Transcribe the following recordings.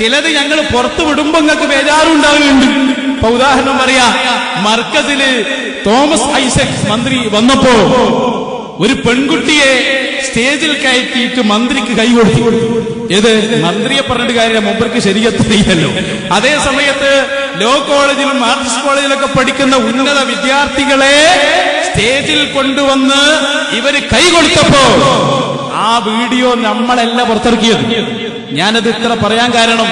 ചിലത് ഞങ്ങൾ പുറത്തു വിടുമ്പോ നിങ്ങൾക്ക് ബേജാറുണ്ടാകുന്നുണ്ട് ഇപ്പൊ ഉദാഹരണം പറയാ മർക്കസിൽ തോമസ് ഐസക് മന്ത്രി വന്നപ്പോ ഒരു പെൺകുട്ടിയെ സ്റ്റേജിൽ കയറ്റിയിട്ട് മന്ത്രിക്ക് കൈ കൊടുത്തു. ഏത് മന്ത്രിയെ പറഞ്ഞിട്ട് കാര്യം മുമ്പർക്ക് ശരിയെത്തില്ലല്ലോ അതേ സമയത്ത് ലോ കോളേജിലും ആർട്സ് കോളേജിലൊക്കെ പഠിക്കുന്ന ഉന്നത വിദ്യാർത്ഥികളെ സ്റ്റേജിൽ കൊണ്ടുവന്ന് ഇവർ കൈ കൊടുത്തപ്പോ ആ വീഡിയോ നമ്മളല്ല പുറത്തിറക്കിയത്. ഞാനത് ഇത്ര പറയാൻ കാരണം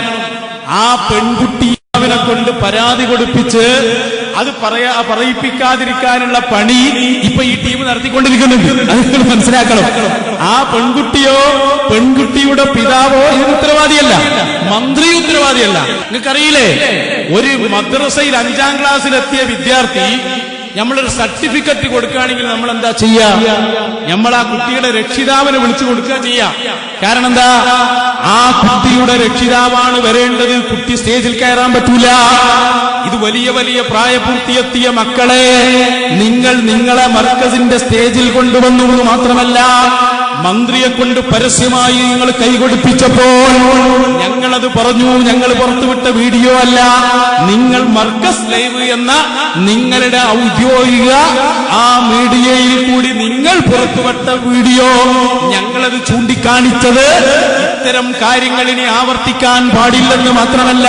ആ പെൺകുട്ടി അവനെ കൊണ്ട് പരാതി കൊടുപ്പിച്ച് അത് പറയാ പറയിപ്പിക്കാതിരിക്കാനുള്ള പണി ഇപ്പൊ ഈ ടീം നടത്തിക്കൊണ്ടിരിക്കുന്നുണ്ട്. അത് മനസ്സിലാക്കണം. ആ പെൺകുട്ടിയോ പെൺകുട്ടിയുടെ പിതാവോ ഇതിന് ഉത്തരവാദിയല്ല. മന്ത്രി ഉത്തരവാദിയല്ല. നിങ്ങൾക്കറിയില്ലേ? ഒരു മദ്രസയിൽ അഞ്ചാം ക്ലാസ്സിലെത്തിയ വിദ്യാർത്ഥി നമ്മളൊരു സർട്ടിഫിക്കറ്റ് കൊടുക്കുകയാണെങ്കിൽ നമ്മൾ എന്താ ചെയ്യാ? നമ്മൾ ആ കുട്ടിയുടെ രക്ഷിതാവിനെ വിളിച്ചു കൊടുക്കുക ചെയ്യാ. കാരണം എന്താ? ആ കുട്ടിയുടെ രക്ഷിതാവാണ് വരേണ്ടത്. കുട്ടി സ്റ്റേജിൽ കയറാൻ പറ്റൂല. ഇത് വലിയ വലിയ പ്രായപൂർത്തിയെത്തിയ മക്കളെ നിങ്ങൾ നിങ്ങളെ മർക്കസിന്റെ സ്റ്റേജിൽ കൊണ്ടുവന്നു മാത്രമല്ല മന്ത്രിയെ കൊണ്ട് പരസ്യമായി നിങ്ങൾ കൈകൊടുപ്പിച്ചപ്പോൾ ഞങ്ങളത് പറഞ്ഞു ഞങ്ങൾ പുറത്തുവിട്ട വീഡിയോ അല്ല. നിങ്ങൾ മർക്കസ് ലൈവ് എന്ന നിങ്ങളുടെ ഔദ്യോഗിക ആ മീഡിയയിൽ കൂടി നിങ്ങൾ പുറത്തുവിട്ട വീഡിയോ ഞങ്ങളത് ചൂണ്ടിക്കാണിച്ചത് ഇത്തരം കാര്യങ്ങൾ ഇനി ആവർത്തിക്കാൻ പാടില്ലെന്ന് മാത്രമല്ല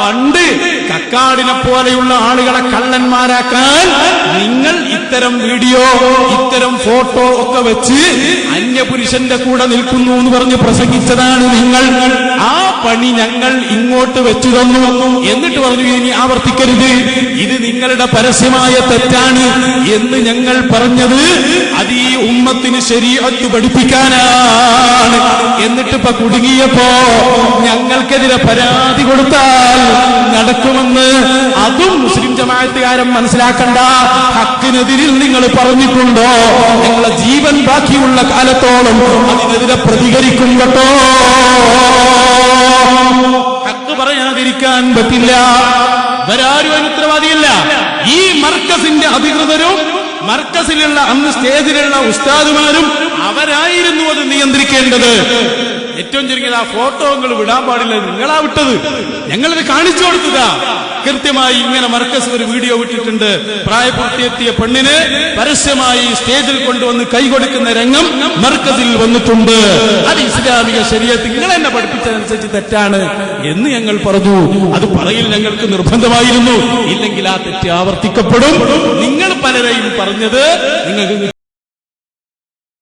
പണ്ട് കക്കാടിനെ പോലെയുള്ള ആളുകളെ കള്ളന്മാരാക്കാൻ നിങ്ങൾ ഇത്തരം വീഡിയോ ഇത്തരം ഫോട്ടോ ഒക്കെ വെച്ച് അന്യപുരുഷന്റെ കൂടെ നിൽക്കുന്നു എന്ന് പറഞ്ഞ് പ്രസംഗിച്ചതാണ് നിങ്ങൾ. ആ പണി ഞങ്ങൾ ഇങ്ങോട്ട് വെച്ചു തന്നു എന്നിട്ട് പറഞ്ഞു ഇനി ആവർത്തിക്കരുത്. ഇത് നിങ്ങളുടെ പരസ്യമായ തെറ്റാണ് എന്ന് ഞങ്ങൾ പറഞ്ഞത് അത് ഈ ഉമ്മത്തിന് ശരീരത്ത് പഠിപ്പിക്കാനാണ്. എന്നിട്ട് ഇപ്പൊ കുടുങ്ങിയപ്പോ ഞങ്ങൾക്കെതിരെ പരാതി കൊടുത്താൽ നടക്കുമെന്ന് അതും മുസ്ലിം ജമാഅത്തുകാരൻ മനസ്സിലാക്കണ്ട. ഹക്കിനെതിരിൽ നിങ്ങൾ പറഞ്ഞിട്ടുണ്ടോ? നിങ്ങളെ ജീവൻ ബാക്കിയുള്ള കാലത്തോളം അതിനെതിരെ പ്രതികരിക്കും കേട്ടോ. ഹക്ക് പറയാതിരിക്കാൻ പറ്റില്ല. വരാരും അതിന് ഉത്തരവാദിയില്ല ഈ മർക്കസിന്റെ അധികൃതരും മർക്കസിലുള്ള അന്ന് സ്റ്റേജിലുള്ള ഉസ്താദുമാരും അവരായിരുന്നു അത് നിയന്ത്രിക്കേണ്ടത്. ഏറ്റവും ചുരുങ്ങിയത് ആ ഫോട്ടോ നിങ്ങൾ വിടാൻ പാടില്ല നിങ്ങളാ വിട്ടത്. ഞങ്ങളത് കാണിച്ചു കൊടുത്തതാ കൃത്യമായി ഇങ്ങനെ മർക്കസ് ഒരു വീഡിയോ വിട്ടിട്ടുണ്ട്. പ്രായപൂർത്തിയെത്തിയ പെണ്ണിന് പരസ്യമായി സ്റ്റേജിൽ കൊണ്ടുവന്ന് കൈ കൊടുക്കുന്ന രംഗം മർക്കസിൽ വന്നിട്ടുണ്ട്. അത് ഇസ്ലാമിക ശരീരത്തിൽ നിങ്ങൾ എന്നെ പഠിപ്പിച്ചതനുസരിച്ച് തെറ്റാണ് എന്ന് ഞങ്ങൾ പറഞ്ഞു. അത് പറയിൽ ഞങ്ങൾക്ക് നിർബന്ധമായിരുന്നു. ഇല്ലെങ്കിൽ ആ തെറ്റ് ആവർത്തിക്കപ്പെടും. നിങ്ങൾ പലരെയും പറഞ്ഞത് നിങ്ങൾക്ക്